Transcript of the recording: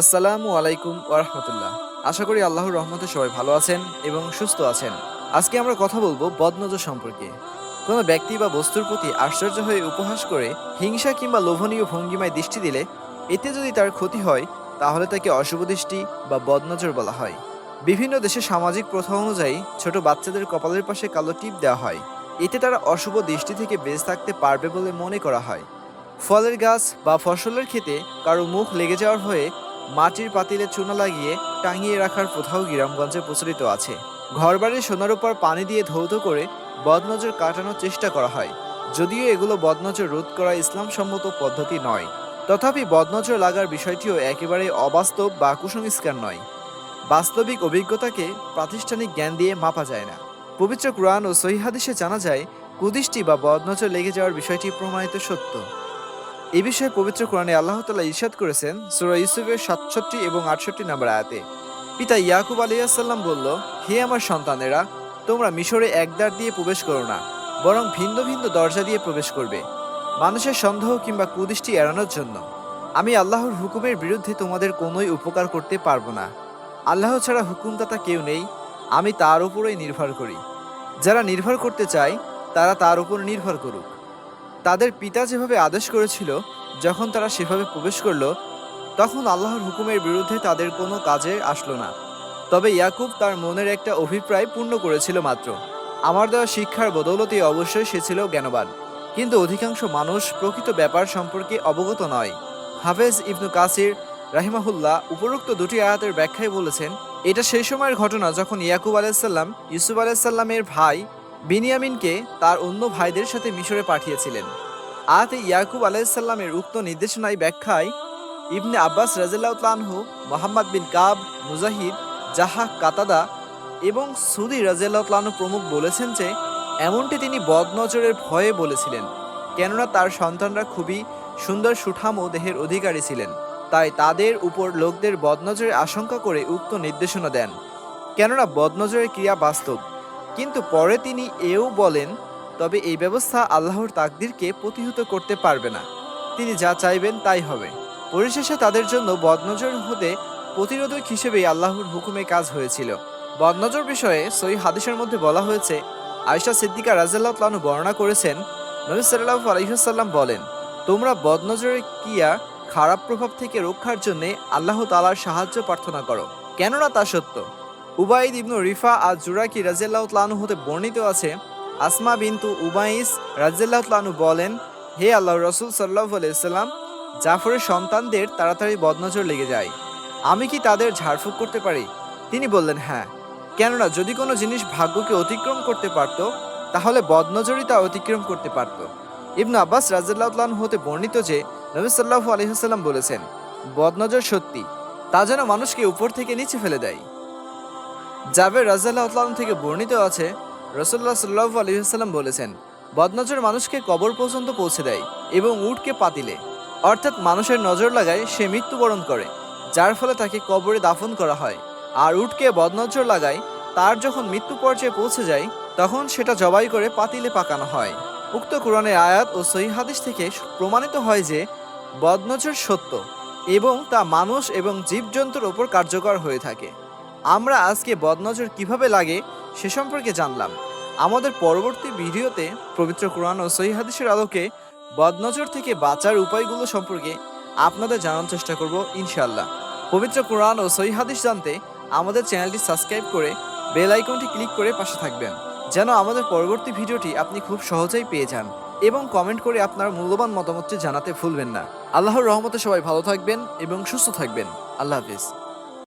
আসসালামু আলাইকুম ওরহমতুল্লাহ আশা করি আল্লাহর রহমতে সবাই ভালো আছেন এবং সুস্থ আছেন। আজকে আমরা কথা বলব বদনজর সম্পর্কে। কোনো ব্যক্তি বা বস্তুর প্রতি আশ্চর্য হয়ে উপহাস করে, হিংসা কিংবা লোভনীয় ভঙ্গিমায় দৃষ্টি দিলে, এতে যদি তার ক্ষতি হয়, তাহলে তাকে অশুভ দৃষ্টি বা বদনজর বলা হয়। বিভিন্ন দেশে সামাজিক প্রথা অনুযায়ী ছোট বাচ্চাদের কপালের পাশে কালো টিপ দেওয়া হয়। এতে তারা অশুভ দৃষ্টি থেকে বেঁচে থাকতে পারবে বলে মনে করা হয়। ফলের গাছ বা ফসলের ক্ষেতে কারও মুখ লেগে যাওয়ার হয়ে মাটির পাতিলে চুনা লাগিয়ে টাঙিয়ে রাখার প্রথাও গ্রামগঞ্জে প্রচলিত আছে। ঘরবাড়ির সোনার উপর পানি দিয়ে ধৌত করে বদনজর কাটানোর চেষ্টা করা হয়। যদিও এগুলো বদনজর রোধ করা ইসলাম সম্মত পদ্ধতি নয়। তথাপি বদনজর লাগার বিষয়টিও একেবারে অবাস্তব বা কুসংস্কার নয়। বাস্তবিক অভিজ্ঞতাকে প্রাতিষ্ঠানিক জ্ঞান দিয়ে মাপা যায় না। পবিত্র কোরআন ও সহিহাদিসে জানা যায়, কুদিষ্টি বা বদনজর লেগে যাওয়ার বিষয়টি প্রমাণিত সত্য। এ বিষয়ে পবিত্র কোরআনে আল্লাহ তালা ইরশাদ করেছেন সুরা ইউসুফের সাতষট্টি এবং আটষট্টি নম্বর আয়াতে। পিতা ইয়াকুব আলিয়াসাল্লাম বলল, হে আমার সন্তানেরা, তোমরা মিশরে একদার দিয়ে প্রবেশ করো না, বরং ভিন্ন ভিন্ন দরজা দিয়ে প্রবেশ করবে, মানুষের সন্দেহ কিংবা কুদৃষ্টি এড়ানোর জন্য। আমি আল্লাহর হুকুমের বিরুদ্ধে তোমাদের কোনোই উপকার করতে পারব না। আল্লাহ ছাড়া হুকুমদাতা কেউ নেই, আমি তার উপরেই নির্ভর করি। যারা নির্ভর করতে চায়, তারা তার উপর নির্ভর করুক। তাদের পিতা যেভাবে আদেশ করেছিল, যখন তারা সেভাবে প্রবেশ করল, তখন আল্লাহর হুকুমের বিরুদ্ধে তাদের কোনো কাজে আসলো না। তবে ইয়াকুব তার মনের একটা অভিপ্রায় পূর্ণ করেছিল মাত্র। আমার দেওয়া শিক্ষার বদৌলতে অবশ্যই সে ছিল জ্ঞানবান। কিন্তু অধিকাংশ মানুষ প্রকৃত ব্যাপার সম্পর্কে অবগত নয়। হাফেজ ইবনু কাসির রাহিমাহুল্লাহ উপরোক্ত দুটি আয়াতের ব্যাখ্যায় বলেছেন, এটা সেই সময়ের ঘটনা যখন ইয়াকুব আলাইসাল্লাম ইউসুফ আলাইসাল্লামের ভাই বিনিয়ামিনকে তার অন্য ভাইদের সাথে মিশরে পাঠিয়েছিলেন। আয়াতে ইয়াকুব আলাইসাল্লামের উক্ত নির্দেশনায় ব্যাখ্যায় ইবনে আব্বাস রাজিল্লাহ তানহু মোহাম্মদ বিন কাব, মুজাহিদ জাহা কাতাদা এবং সুদি রাজিয়াল্লাহ তানহু প্রমুখ বলেছেন যে, এমনটি তিনি বদনজরের ভয়ে বলেছিলেন, কেননা তার সন্তানরা খুবই সুন্দর সুঠাম ও দেহের অধিকারী ছিলেন। তাই তাদের উপর লোকদের বদনজরের আশঙ্কা করে উক্ত নির্দেশনা দেন। কেননা বদনজরের ক্রিয়া বাস্তব। কিন্তু পরে তিনি এও বলেন, তবে এই ব্যবস্থা আল্লাহর তাকদিরকে প্রতিহত করতে পারবে না। তিনি যা চাইবেন তাই হবে। পরিশেষে তাদের জন্য বদনজর হতে প্রতিরোধক হিসেবেই আল্লাহর হুকুমে কাজ হয়েছিল। বদনজর বিষয়ে সই হাদিসের মধ্যে বলা হয়েছে আয়সা সিদ্দিকা রাজাল্লাহ তানু বর্ণনা করেছেন, নবী সাল্লাহ আলহিহাল্লাম বলেন, তোমরা বদনজরের কিয়া খারাপ প্রভাব থেকে রক্ষার জন্যে আল্লাহ তালার সাহায্য প্রার্থনা করো। কেননা তা সত্য উবাইদ ইবনু রিফা আর জুরাকি রাজিয়াল্লাহ তালু হতে বর্ণিত আছে, আসমা বিন্তু উবাইস রাজিয়াল্লাহ তালু বলেন, হে আল্লাহ রসুল সাল্লাহ আলাইসাল্লাম জাফরের সন্তানদের তাড়াতাড়ি বদনজর লেগে যায়। আমি কি তাদের ঝাড়ফুঁক করতে পারি? তিনি বললেন হ্যাঁ। কেননা যদি কোনো জিনিস ভাগ্যকে অতিক্রম করতে পারত, তাহলে বদনজরই তা অতিক্রম করতে পারত। ইবনু আব্বাস রাজিয়াল্লাহ হতে বর্ণিত যে, নবী সাল্লাহু আলহিহাল্লাম বলেছেন, বদনজর সত্যি। তা যেন মানুষকে উপর থেকে নিচে ফেলে দেয়। জাবের রাজাল্লাহ থেকে বর্ণিত আছে রসল্লাহ সাল্লাহ আলহিহাল্লাম বলেছেন, বদনজর মানুষকে কবর পর্যন্ত পৌঁছে দেয় এবং উটকে পাতিলে। অর্থাৎ মানুষের নজর লাগায় সে মৃত্যুবরণ করে, যার ফলে তাকে কবরে দাফন করা হয়। আর উটকে বদনজর লাগায়, তার যখন মৃত্যু পর্যায়ে পৌঁছে যায়, তখন সেটা জবাই করে পাতিলে পাকানো হয়। উক্ত কোরআনের আয়াত ও সহি হাদিস থেকে প্রমাণিত হয় যে, বদনজর সত্য এবং তা মানুষ এবং জীবজন্তুর ওপর কার্যকর হয়ে থাকে। আমরা আজকে বদনজর কীভাবে লাগে সে সম্পর্কে জানলাম। আমাদের পরবর্তী ভিডিওতে পবিত্র কোরআন ও সহি হাদিসের আলোকে বদনজর থেকে বাঁচার উপায়গুলো সম্পর্কে আপনাদের জানার চেষ্টা করব ইনশাল্লাহ পবিত্র কোরআন ও সহি হাদিস জানতে আমাদের চ্যানেলটি সাবস্ক্রাইব করে বেল আইকনটি ক্লিক করে পাশে থাকবেন, যেন আমাদের পরবর্তী ভিডিওটি আপনি খুব সহজেই পেয়ে যান এবং কমেন্ট করে আপনার মূল্যবান মতামতটি জানাতে ভুলবেন না। আল্লাহর রহমতে সবাই ভালো থাকবেন এবং সুস্থ থাকবেন। আল্লাহ হাফিজ।